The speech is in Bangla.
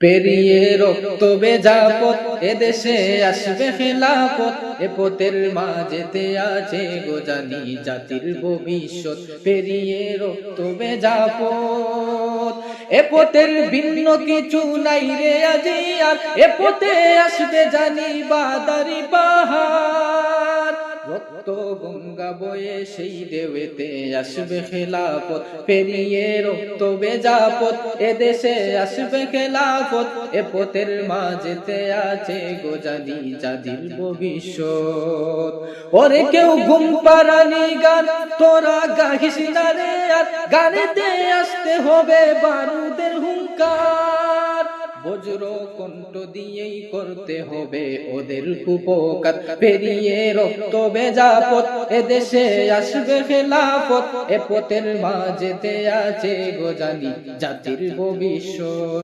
পেরিয়ে রক্ত বেজাপত এদেশে আসবে খেলাপত এ পথের মাঝেতে আছে গোজানি জাতির ভবিষ্যৎ। পেরিয়ে রক্ত বেজাপত এ পথের ভিন্ন কিছু নাই রে আজি আর, এ পথে আসবে জানি বাদারি পাহাড়। রক্ত গঙ্গা সেই দেবেতে আসবে খেলাপত পেরিয়ে রক্ত বেজাপত আসবে খেলাফত, এ মাঝেতে আছে গোজানি জাদির ভবিষ্যৎ। ওরে কেউ ঘুম পারানি গান, তোরা গাহিস না রে আর, গানেতে আসতে হবে বারুদের হুঙ্কার। বজ্র কণ্ঠ দিয়েই করতে হবে ওদের উপকার। পেরিয়ে রক্ত বেজা পথ, এদেশে আসবে পথ এ পথের মাঝেতে আছে গোজানি জাতির ভবিষ্যৎ।